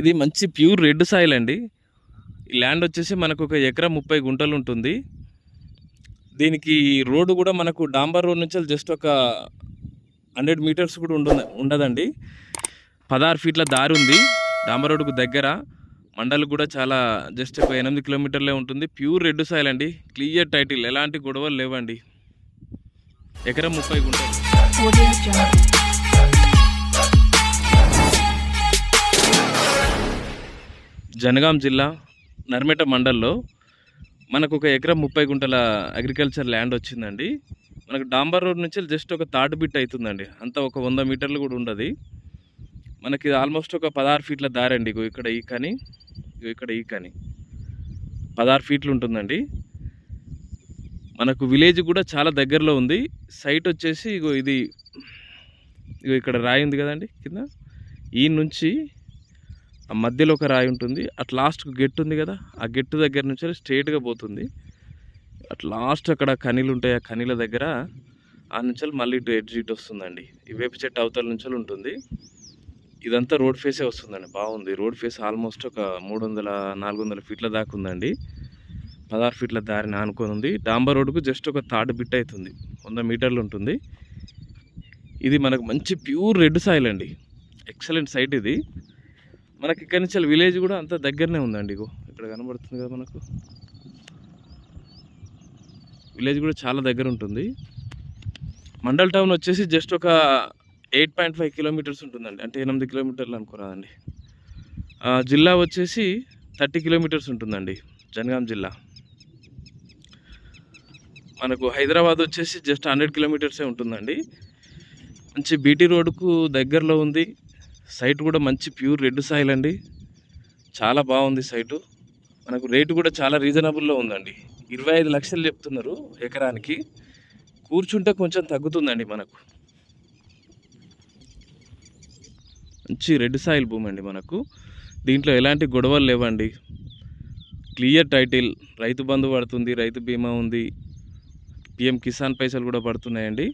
ఇది మంచి pure red soil అండి. ఈ ల్యాండ్ వచ్చేసి మనకు ఒక ఎకరా ముప్పై గుంటలు ఉంటుంది. దీనికి రోడ్డు కూడా మనకు డాంబర్ రోడ్ నుంచి జస్ట్ ఒక హండ్రెడ్ మీటర్స్ కూడా ఉండ ఉండదండి. పదహారు ఫీట్ల దారి ఉంది డాంబర్ రోడ్డుకు దగ్గర. మండలు కూడా చాలా జస్ట్ ఒక ఎనిమిది కిలోమీటర్లే ఉంటుంది. ప్యూర్ రెడ్ సాయిల్ అండి. Clear title. ఎలాంటి గొడవలు లేవండి. ఎకరం ముప్పై గుంటలు. జనగాం జిల్లా నర్మేట మండల్లో మనకు ఒక ఎకరం ముప్పై గుంటల అగ్రికల్చర్ ల్యాండ్ వచ్చిందండి. మనకు డాంబర్ రోడ్ నుంచి జస్ట్ ఒక తాడు బిట్ అవుతుందండి. అంత ఒక వంద మీటర్లు కూడా ఉండదు. మనకి ఆల్మోస్ట్ ఒక పదహారు ఫీట్ల దారి అండి. ఇగో ఇక్కడ ఈ కానీ ఇగో ఇక్కడ ఈ కానీ. పదహారు ఫీట్లు ఉంటుందండి. మనకు విలేజ్ కూడా చాలా దగ్గరలో ఉంది. సైట్ వచ్చేసి ఇగో ఇది ఇగో ఇక్కడ రాయి ఉంది కదండి కింద. ఈ నుంచి మధ్యలో ఒక రాయి ఉంటుంది. అట్ లాస్ట్కు గెట్టు ఉంది కదా ఆ గెట్టు దగ్గర నుంచి స్ట్రేట్గా పోతుంది. అట్ లాస్ట్ అక్కడ కనీలు ఉంటాయి ఆ కనీల దగ్గర ఆ నుంచి మళ్ళీ ఇటు ఎడ్జ్ ఇటు వస్తుందండి. ఈ వేప చెట్టు అవతల నుంచి ఉంటుంది. ఇదంతా రోడ్ ఫేసే వస్తుందండి బాగుంది. రోడ్ ఫేస్ ఆల్మోస్ట్ ఒక మూడు వందల నాలుగు వందల ఫీట్ల దాకా ఉందండి. పదహారు ఫీట్ల దారిని ఆనుకొని ఉంది. డాంబర్ రోడ్డుకు జస్ట్ ఒక తాడు బిట్ అవుతుంది. వంద మీటర్లు ఉంటుంది. ఇది మనకు మంచి ప్యూర్ రెడ్ సాయిల్ అండి. ఎక్సలెంట్ సైట్ ఇది. మనకి ఇక్కడి నుంచి విలేజ్ కూడా అంత దగ్గరనే ఉందండి ఇగో. ఇక్కడ కనబడుతుంది కదా మనకు. విలేజ్ కూడా చాలా దగ్గర ఉంటుంది. మండల్ టౌన్ వచ్చేసి జస్ట్ ఒక ఎయిట్ పాయింట్ ఫైవ్ కిలోమీటర్స్ ఉంటుందండి. అంటే ఎనిమిది కిలోమీటర్లు అనుకోరాదండి. జిల్లా వచ్చేసి థర్టీ కిలోమీటర్స్ ఉంటుందండి జనగాం జిల్లా. మనకు హైదరాబాద్ వచ్చేసి జస్ట్ హండ్రెడ్ కిలోమీటర్సే ఉంటుందండి. మంచి బీటీ రోడ్డుకు దగ్గరలో ఉంది. సైట్ కూడా మంచి ప్యూర్ రెడ్ సాయిల్ అండి. చాలా బాగుంది సైటు. మనకు రేటు కూడా చాలా రీజనబుల్లో ఉందండి. ఇరవై ఐదు లక్షలు చెప్తున్నారు ఎకరానికి. కూర్చుంటే కొంచెం తగ్గుతుందండి మనకు. మంచి రెడ్ సాయిల్ భూమి అండి మనకు. దీంట్లో ఎలాంటి గొడవలు లేవండి. క్లియర్ టైటిల్ రైతు బంధు పడుతుంది రైతు బీమా ఉంది. పిఎం కిసాన్ పైసలు కూడా పడుతున్నాయండి.